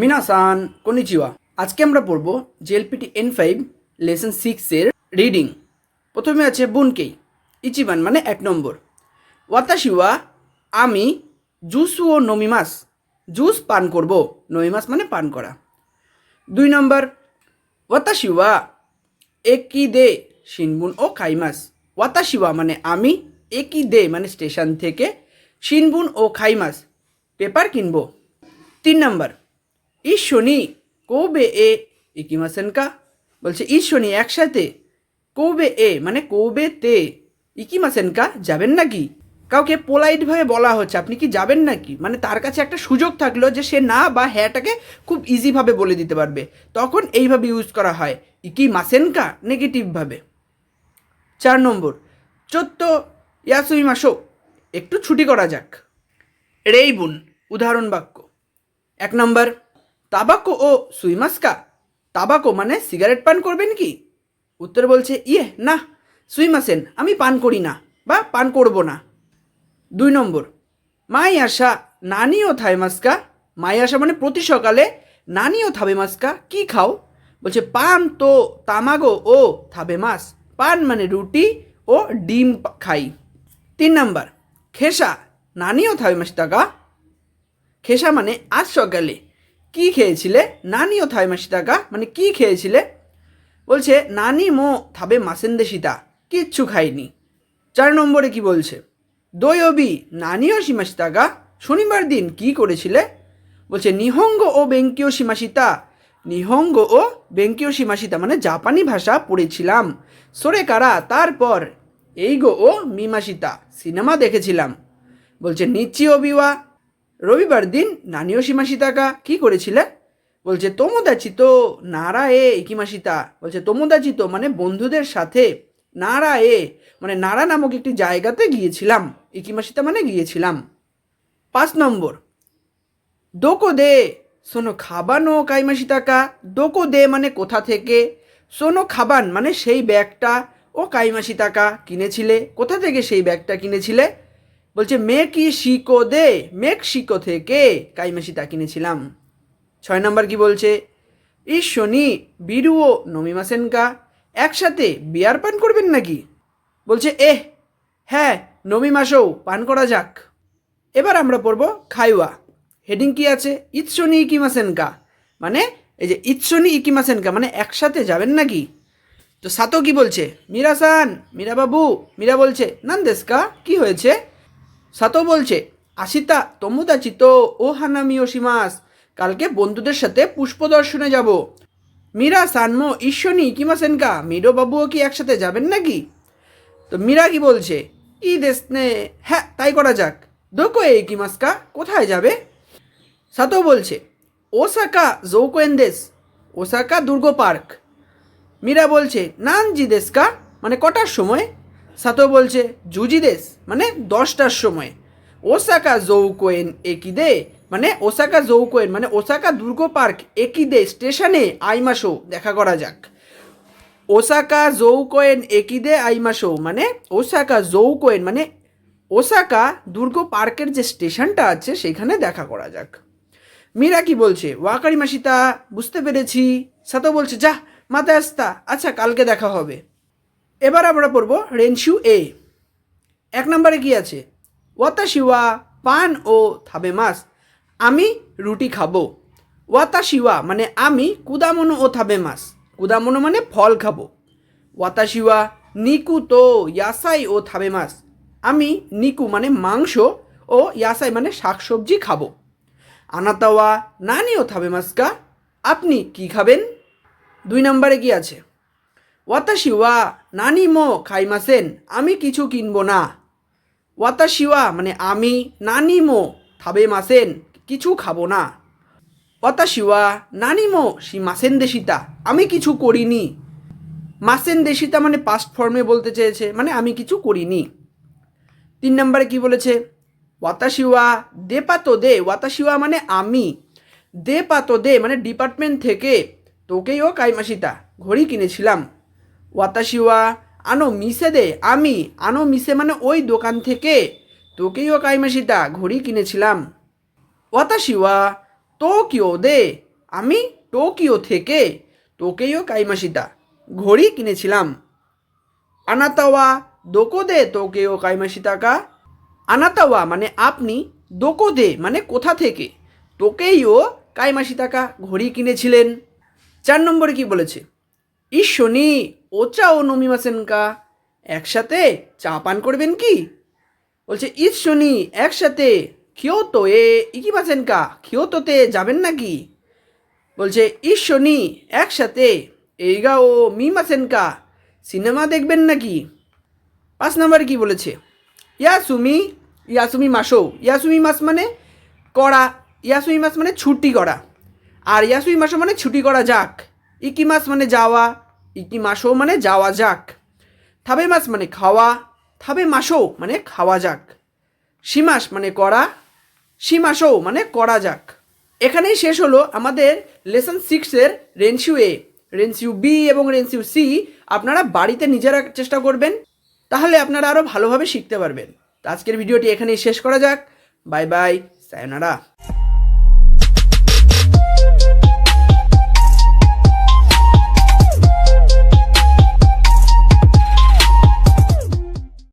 মিনাসান কনিচিওয়া আজকে আমরা পড়ব জেএলপিটি এন ফাইভ লেসন সিক্সের রিডিং প্রথমে আছে বুনকেই ইচিবান মানে এক নম্বর। ওয়াতাশিওয়া আমি জুস ও নমিমাস জুস পান করব। নমিমাস মানে পান করা। দুই নম্বর ওয়াতাশিওয়া একই দে শিনবুন ও খাইমাস। ওয়াতাশিওয়া মানে আমি, একই দে মানে স্টেশন থেকে শিনবুন ও খাইমাস, পেপার কিনবো। তিন নাম্বার ঈশ্বনী, কৌবে এ ইকিমাসেনকা বলছে, ঈশ্বনী একসাথে, কৌবে এ মানে কৌবে তে ইকিমাসেনকা যাবেন নাকি? কাউকে পোলাইটভাবে বলা হচ্ছে, আপনি কি যাবেন নাকি? মানে তার কাছে একটা সুযোগ থাকল যে সে না বা হ্যাঁটাকে খুব ইজিভাবে বলে দিতে পারবে। তখন এইভাবে ইউজ করা হয় ইকি মাসেনকা নেগেটিভভাবে চার নম্বর, চোদ্দ, ইয়াসুই মাসো, একটু ছুটি করা যাক। রেইবুন, উদাহরণ বাক্য। এক নম্বর তাবাকো ও সুইমাস্কা। তাবাকো মানে সিগারেট পান করবেন কি? উত্তর বলছে ইয়ে না, সুইমাসেন, আমি পান করি না বা পান করব না। দুই নম্বর মাই আশা নানি ও থাইমাস্কা মাই আশা মানে প্রতি সকালে নানি ও থাবে মাস্কা কি খাও? বলছে, পান তো তামাগো ও থাবে মাস পান মানে রুটি ও ডিম খাই। তিন নাম্বার, খেসা নানিও থাবে মাস্তাকা খেসা মানে আজ সকালে কি খেয়েছিলে? নানি ও থাই মাসিতাকা মানে কি খেয়েছিলে? বলছে, নানি মো থাবে মাসেন্দেশিতা কিচ্ছু খাইনি। চার নম্বরে কি বলছে? দই অবি, নানি ও সীমাসিতাকা শনিবার দিন কি করেছিলে? বলছে, নিহঙ্গ ও বেঙ্কিও সীমাসিতা নিহঙ্গ ও বেঙ্কিও সীমাসিতা মানে জাপানি ভাষা পড়েছিলাম। সরে কারা, তারপর এই গো ও মিমাসিতা সিনেমা দেখেছিলাম। বলছে, নিচ্ছি অবিওয়া রবিবার দিন নানিও সীমাসিতাকা কি করেছিলে? বলছে তোমোদাচি তো নারা এ ইকিমাসিতা। বলছে তোমোদাচি তো মানে বন্ধুদের সাথে নারা এ মানে নারা নামক একটি জায়গাতে গিয়েছিলাম। ইকিমাসিতা মানে গিয়েছিলাম। পাঁচ নম্বর, দোকো দে শোনো খাবানো কাইমাসিতাকা দোকো দে মানে কোথা থেকে? শোনো খাবান মানে সেই ব্যাগটা ও কাইমাসিতাকা কিনেছিলে। কোথা থেকে সেই ব্যাগটা কিনেছিলে? বলছে মেকি শিকো দে মেক্সিকো থেকে। কাইমাসিতা কিনেছিলাম। ছয় নম্বর কি বলছে? ঈশ্বনী বিরুও নমিমাসেনকা একসাথে বিয়ার পান করবেন নাকি? বলছে, এহ হ্যাঁ নমিমাসও পান করা যাক। এবার আমরা পড়ব খাইওয়া। হেডিং কি আছে? ইৎসনি ইকিমাসেনকা মানে এই যে ইৎসনি ইকিমাসেনকা মানে একসাথে যাবেন নাকি? তো সাতো কি বলছে? মীরাসান মীরা বাবু, মীরা বলছে নান্দেস্কা কি হয়েছে? সাতো বলছে, আশিতা, তমুদাচি, তো ও হানামি ওসিমাস কালকে বন্ধুদের সাথে পুষ্প দর্শনে যাব। মীরা, সানমো, ঈশ্বনী ইকিমাসেনকা মিরো বাবুও কি একসাথে যাবেন নাকি? তো মীরা কি বলছে ই দেশনে হ্যাঁ তাই করা যাক। দোকো এই কিমাস্কা, কোথায় যাবে? সাতো বলছে, ওসাকা জৌকোয়েন দেশ, ওসাকা দুর্গ পার্ক। মীরা বলছে নান নানজি দেশকা? মানে কটার সময়? সাতো বলছে, জুজি দেশ মানে দশটার সময়। ওসাকা জৌকোয়েন একিদে মানে ওসাকা জৌকোয়েন মানে ওসাকা দুর্গ পার্ক একিদে স্টেশনে আইমাসো, দেখা করা যাক। ওসাকা জৌকোয়েন একিদে আইমাসো মানে ওসাকা জৌকোয়েন মানে ওসাকা দুর্গ পার্কের যে স্টেশনটা আছে, সেখানে দেখা করা যাক। মীরা কি বলছে? ওয়াকারি মাসিতা, বুঝতে পেরেছি। সাতো বলছে যা মাথায় আসতা আচ্ছা কালকে দেখা হবে। এবার আমরা পড়ব রেনশু এ। এক নম্বরে কি আছে? ওয়াতাশিওয়া, পান ও থাবে মাস আমি রুটি খাব। ওয়াতাশিওয়া মানে আমি কুদামনো ও থাবে মাস কুদামনো মানে ফল খাব। ওয়াতাশিওয়া, নিকু তো ইয়াসাই ও থাবে মাস আমি নিকু মানে মাংস ও ইয়াসাই মানে শাকসবজি খাব। আনাতাওয়া, নানি ও থাবে মাসকা আপনি কি খাবেন? দুই নম্বরে কি আছে? ওয়াতাশিওয়া নানি মো, খাইমাসেন, আমি কিছু কিনবো না। ওয়াতা শিওয়া মানে আমি, নানি মো, থাবে মাসেন, কিছু খাব না। ওয়াতা শিওয়া নানি মো, সি মাসেন দেশিতা, আমি কিছু করিনি। মাসেন দেশিতা মানে পাস্ট ফর্মে বলতে চেয়েছে মানে আমি কিছু করিনি। তিন নম্বরে কি বলেছে? ওয়াতাশিওয়া, দে পাতো দে, ওয়াতাশিওয়া মানে আমি। দে পাতো দে মানে ডিপার্টমেন্ট থেকে তোকেই ও কাইমাসিতা ঘড়ি কিনেছিলাম। ওয়াতাশিওয়া। আনো মিসে দে, আমি, আনো মিসে মানে ওই দোকান থেকে। তোকেই ও কাইমাসিতা ঘড়ি কিনেছিলাম। ওয়াতাশিওয়া, টোকিও দে, আমি টোকিও থেকে। টোকেইও কাইমাসিতা ঘড়ি কিনেছিলাম। আনাতাওয়া, দোকো দে টোকেও কাইমাসিতা কা। আনাতাওয়া মানে আপনি, দোকো দে মানে কোথা থেকে। তোকেইও কাইমাসিতাকা ঘড়ি কিনেছিলেন। চার নম্বরে কি বলেছে? ঈশ্বনি ওচা ও নমিমাসেনকা, একসাথে চা পান করবেন কি? বলছে ঈশ্বনি একসাথে তো এ ইকিমাসেনকা কিয়োতোতে যাবেন নাকি? বলছে ঈশ্বনি একসাথে এইগা ও মিমাসেনকা, সিনেমা দেখবেন নাকি? পাঁচ নাম্বার কি বলেছে? ইয়াসুমি ইয়াসুমি মাসো, ইয়াসুমি মাস মানে করা, ইয়াসুমি মাস মানে ছুটি করা, আর ইয়াসুমি মাসো মানে ছুটি করা যাক ইকি মাস মানে যাওয়া ইকি মাসো মানে যাওয়া যাক। থাবে মাস মানে খাওয়া, থাবে মাসো মানে খাওয়া যাক। সীমাস মানে করা সীমাসো মানে করা যাক। এখানেই শেষ হলো আমাদের লেসন সিক্সের রেনসিউ এ। রেনসিউ বি এবং রেনসিউ সি আপনারা বাড়িতে নিজেরা চেষ্টা করবেন, তাহলে আপনারা আরও ভালোভাবে শিখতে পারবেন। আজকের ভিডিওটি এখানেই শেষ করা যাক। Bye bye, sayonara.